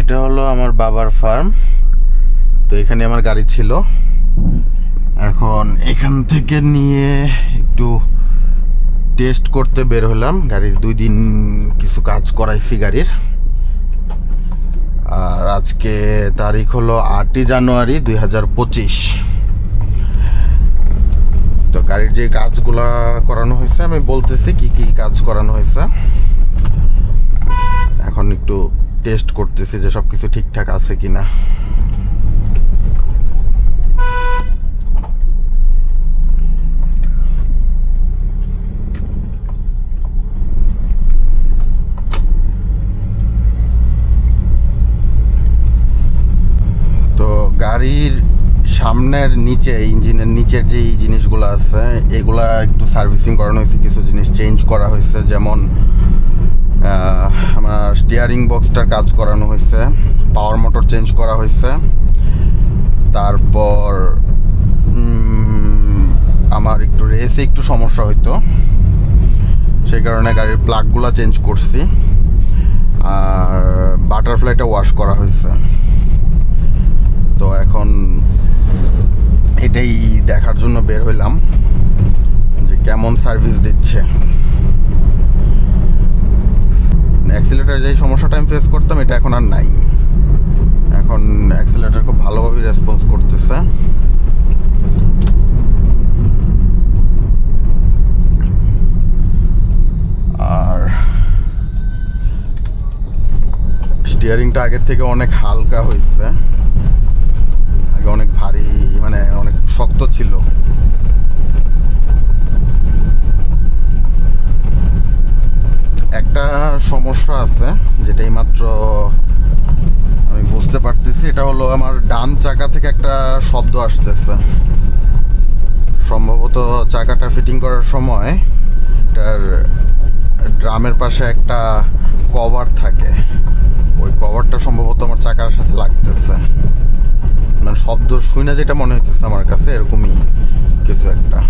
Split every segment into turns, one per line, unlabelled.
এটা হলো আমার বাবার ফার্ম। তো এখানে আমার গাড়ি ছিল। এখন এখান থেকে নিয়ে একটু টেস্ট করতে বের হলাম। গাড়ির দুই দিন কিছু কাজ করাইছি গাড়ির। আর আজকে তারিখ হলো আটই জানুয়ারি দুই হাজার পঁচিশ। তো গাড়ির যে কাজগুলা করানো হয়েছে, আমি বলতেছি কি কি কাজ করানো হয়েছে। এখন একটু টেস্ট করতেছি যে সব কিছু ঠিকঠাক আছে কিনা। গাড়ির সামনের নিচে, ইঞ্জিনের নিচের যে এই জিনিসগুলো আছে, এগুলা একটু সার্ভিসিং করানো হয়েছে, কিছু জিনিস চেঞ্জ করা হয়েছে, যেমন আমার স্টিয়ারিং বক্সটার কাজ করানো হয়েছে পাওয়ার মোটর চেঞ্জ করা হয়েছে। তারপর আমার একটু রেসে একটু সমস্যা হইতো। সেই কারণে গাড়ির প্লাগগুলো চেঞ্জ করছি। আর বাটারফ্লাইটা ওয়াশ করা হয়েছে। তো এখন এটাই দেখার জন্য বের হইলাম যে কেমন সার্ভিস দিচ্ছে। অ্যাক্সিলেটার যে সমস্যাটা আমি ফেস করতাম, এটা এখন আর নাই। এখন অ্যাক্সিলেটার খুব ভালোভাবে রেসপন্স করতেছে। আর স্টিয়ারিংটা আগের থেকে অনেক হালকা হয়েছে। আগে অনেক ভারী মানে অনেক শক্ত ছিল একটা সমস্যা আছে যেটা মাত্র আমি বুঝতে পারতেছি, এটা হলো আমার ডান চাকা থেকে একটা শব্দ আসতেছে। সম্ভবত চাকাটা ফিটিং করার সময় এটার ড্রামের পাশে একটা কভার থাকে। ওই কভারটা সম্ভবত আমার চাকার সাথে লাগতেছে। মানে শব্দ শুনে যেটা মনে হইতেছে আমার কাছে, এরকমই কিছু একটা।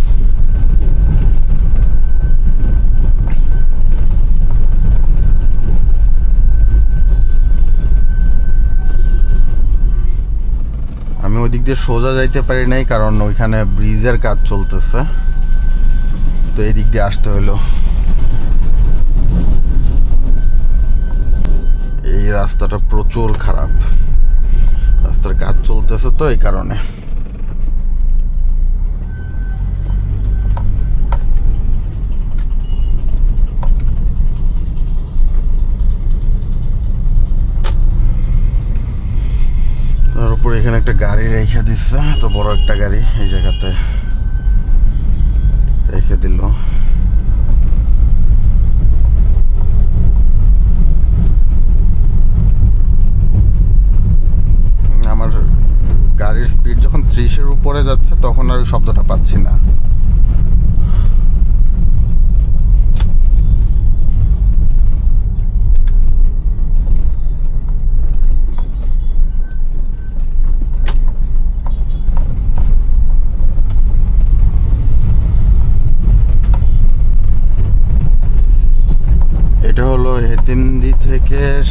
দিক দিয়ে সোজা যাইতে পারি নাই, কারণ ওইখানে ব্রিজের কাজ চলতেছে। তো এই দিক দিয়ে আসতে হলো এই রাস্তাটা প্রচুর খারাপ। রাস্তার কাজ চলতেছে তো এই কারণে। তার উপর এখানে একটা গাড়ি রেখে দিচ্ছে তো বড় একটা গাড়ি এই জায়গাতে রেখে দিল। আমার গাড়ির স্পিড যখন ত্রিশের উপরে যাচ্ছে, তখন আর শব্দটা পাচ্ছি না।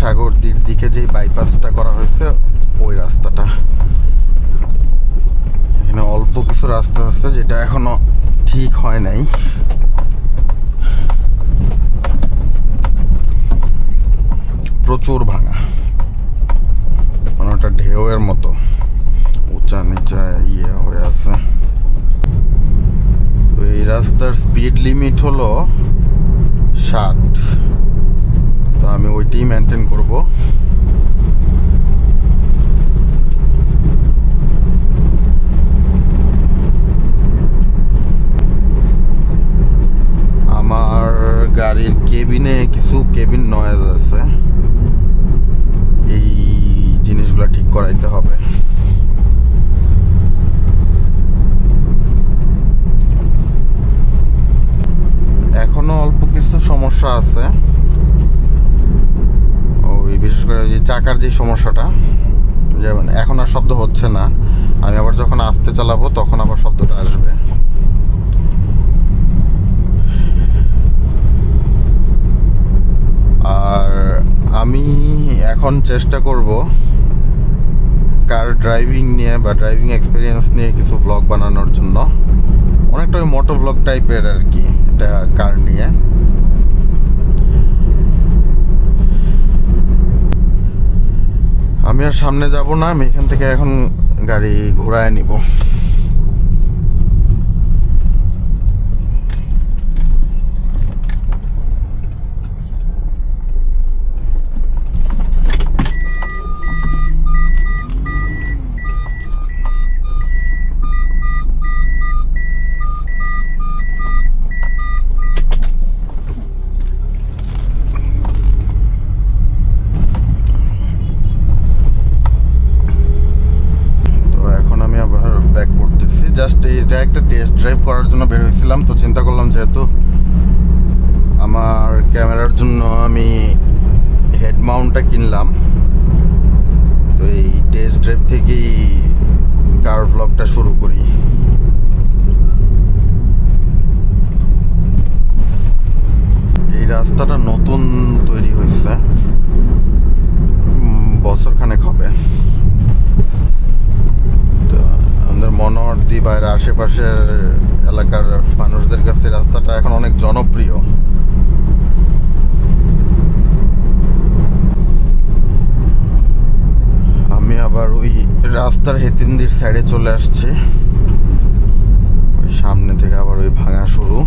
সাগরদির দিকে যে বাইপাসটা করা হয়েছে, ওই রাস্তাটা। এখানে অল্প কিছু রাস্তা আছে যেটা এখনও ঠিক হয় নাই। প্রচুর ভাঙা। মানে ওটা ঢেউয়ের মতো। উঁচা নিচা ইয়ে হয়ে আছে। তো এই রাস্তার স্পিড লিমিট হলো ষাট। তো আমি ওইটাই মেনটেন করব। আমার গাড়ির কেবিনে কিছু কেবিন নয়েজ আছে। এই জিনিসগুলো ঠিক করাইতে হবে এখনও অল্প কিছু সমস্যা আছে ওই বিশেষ করে ওই যে চাকার যে সমস্যাটা যেমন এখন আর শব্দ হচ্ছে না। আমি আবার যখন আসতে চালাবো, তখন আবার শব্দটা আসবে। আর আমি এখন চেষ্টা করব কার ড্রাইভিং নিয়ে বা ড্রাইভিং এক্সপিরিয়েন্স নিয়ে কিছু ব্লগ বানানোর জন্য। অনেকটা ওই মোটো ব্লগ টাইপের আর কি, এটা কার নিয়ে। আমি আর সামনে যাব না আমি এখান থেকে এখন গাড়ি ঘোরায় নিব তো এখন আমি আবার ব্যাক করতেছি জাস্ট এটা একটা টেস্ট ড্রাইভ করার জন্য বের হয়েছিলাম, তো চিন্তা করলাম যেহেতু আমার ক্যামেরার জন্য আমি হেড মাউন্টটা কিনলাম, তো এই টেস্ট ড্রাইভ থেকেই কার ব্লগটা শুরু করি এই রাস্তাটা নতুন তৈরি হয়েছে উম, বছরখানেক হবে তো আমাদের মনোহরদি বা এর আশেপাশের এলাকার মানুষদের কাছে রাস্তাটা এখন অনেক জনপ্রিয় আমি আবার ওই রাস্তার হেতিমদির সাইডে চলে আসছে। ওই সামনে থেকে আবার ওই ভাঙা শুরু।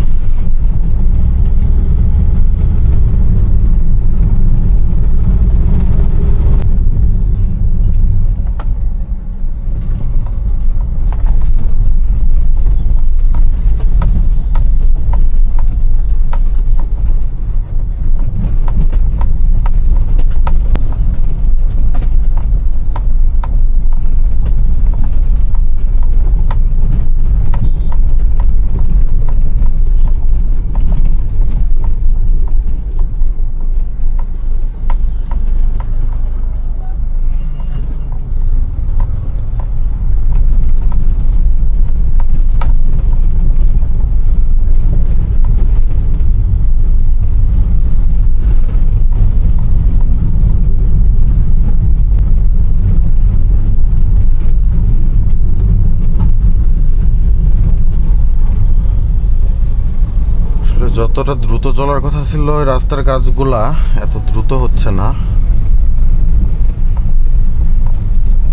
যতটা দ্রুত চলার কথা ছিল, ওই রাস্তার কাজগুলা এত দ্রুত হচ্ছে না।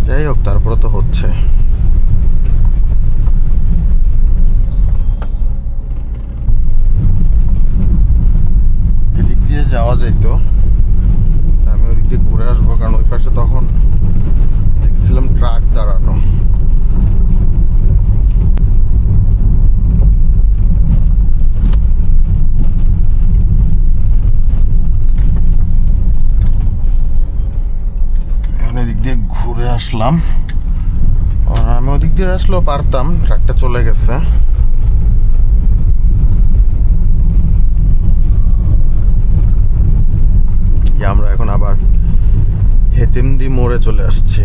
যাই হোক, তারপরে তো হচ্ছে। এদিক দিয়ে যাওয়া যেত আমি ওদিক দিয়ে ঘুরে আসব, কারণ ওই পাশে তখন দেখছিলাম ট্রাক দাঁড়ানো এখন এদিক ঘুরে আসলাম। আমি ওদিক দিয়ে আসলেও পারতাম, ট্রাকটা চলে গেছে। আমরা এখন আবার হেতিমদি মোড়ে চলে আসছি।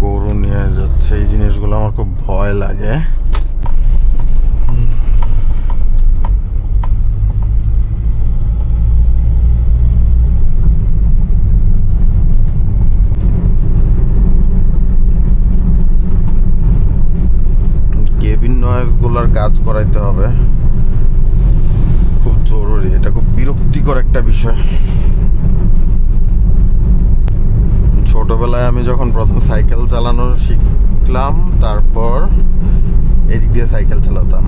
গরু নিয়ে যাচ্ছে, এই জিনিসগুলো আমার খুব ভয় লাগে কেবিন নয়েজগুলোর কাজ করাইতে হবে। খুব জরুরি, এটা খুব বিরক্তিকর একটা বিষয়। ছোটবেলায় আমি যখন প্রথম সাইকেল চালানো শিখলাম, তারপর এদিক দিয়ে সাইকেল চালাতাম।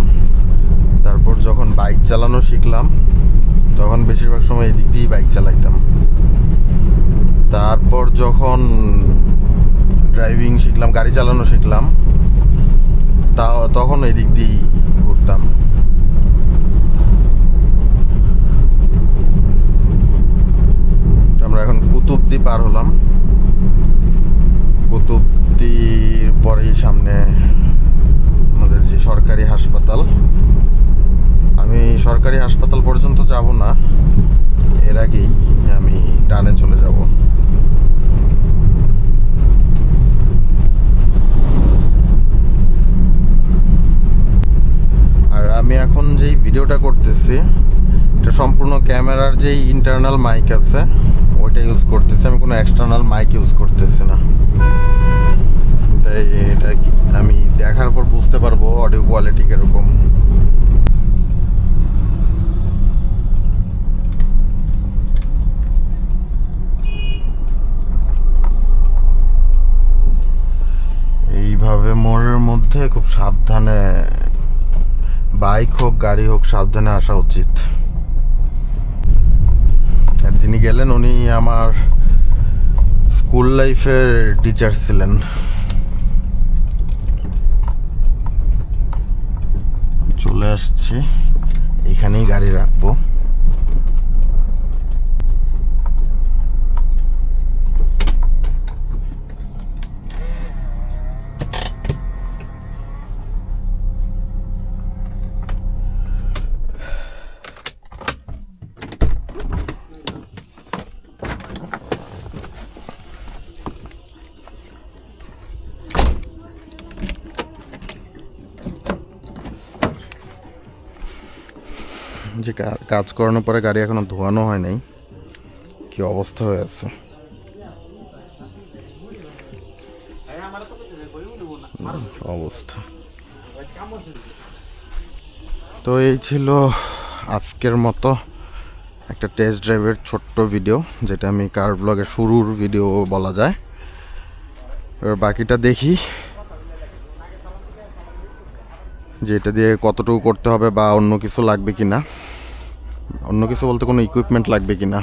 তারপর যখন বাইক চালানো শিখলাম, তখন বেশিরভাগ সময় এদিক দিয়েই বাইক চালাইতাম। তারপর যখন ড্রাইভিং শিখলাম, গাড়ি চালানো শিখলাম, তা তখন এদিক দিয়েই ঘুরতাম আমরা এখন কুতুবদি পার হলাম। কুতুবদির পরেই সামনে আমাদের যে সরকারি হাসপাতাল। আমি সরকারি হাসপাতাল পর্যন্ত যাব না। এর আগেই আমি ডানে চলে যাব আমি এখন যেই ভিডিওটা করতেছি সম্পূর্ণ ক্যামেরার যেই ইন্টারনাল মাইক আছে, ওইটা ইউজ করতেছি। আমি কোনো এক্সটার্নাল মাইক ইউজ করতেছি না। তাই এটা আমি দেখার পর বুঝতে পারব অডিও কোয়ালিটি কীরকম। এইভাবে মোড়ের মধ্যে খুব সাবধানে বাইক হোক, গাড়ি হোক, সাবধানে আসা উচিত। আর যিনি গেলেন উনি আমার স্কুল লাইফের টিচার ছিলেন। চলে আসছি। এখানেই গাড়ি রাখব। যে কাজ করানোর পরে গাড়ি এখনও ধোয়ানো হয় নাই, কি অবস্থা হয়ে আছে? অবস্থা। তো এই ছিল আজকের মতো একটা টেস্ট ড্রাইভের ছোট্ট ভিডিও যেটা আমি কার ব্লগের শুরুর ভিডিও বলা যায়। এবার বাকিটা দেখি যে এটা দিয়ে কতটুকু করতে হবে বা অন্য কিছু লাগবে কি না অন্য কিছু বলতে কোনো ইকুইপমেন্ট লাগবে কি না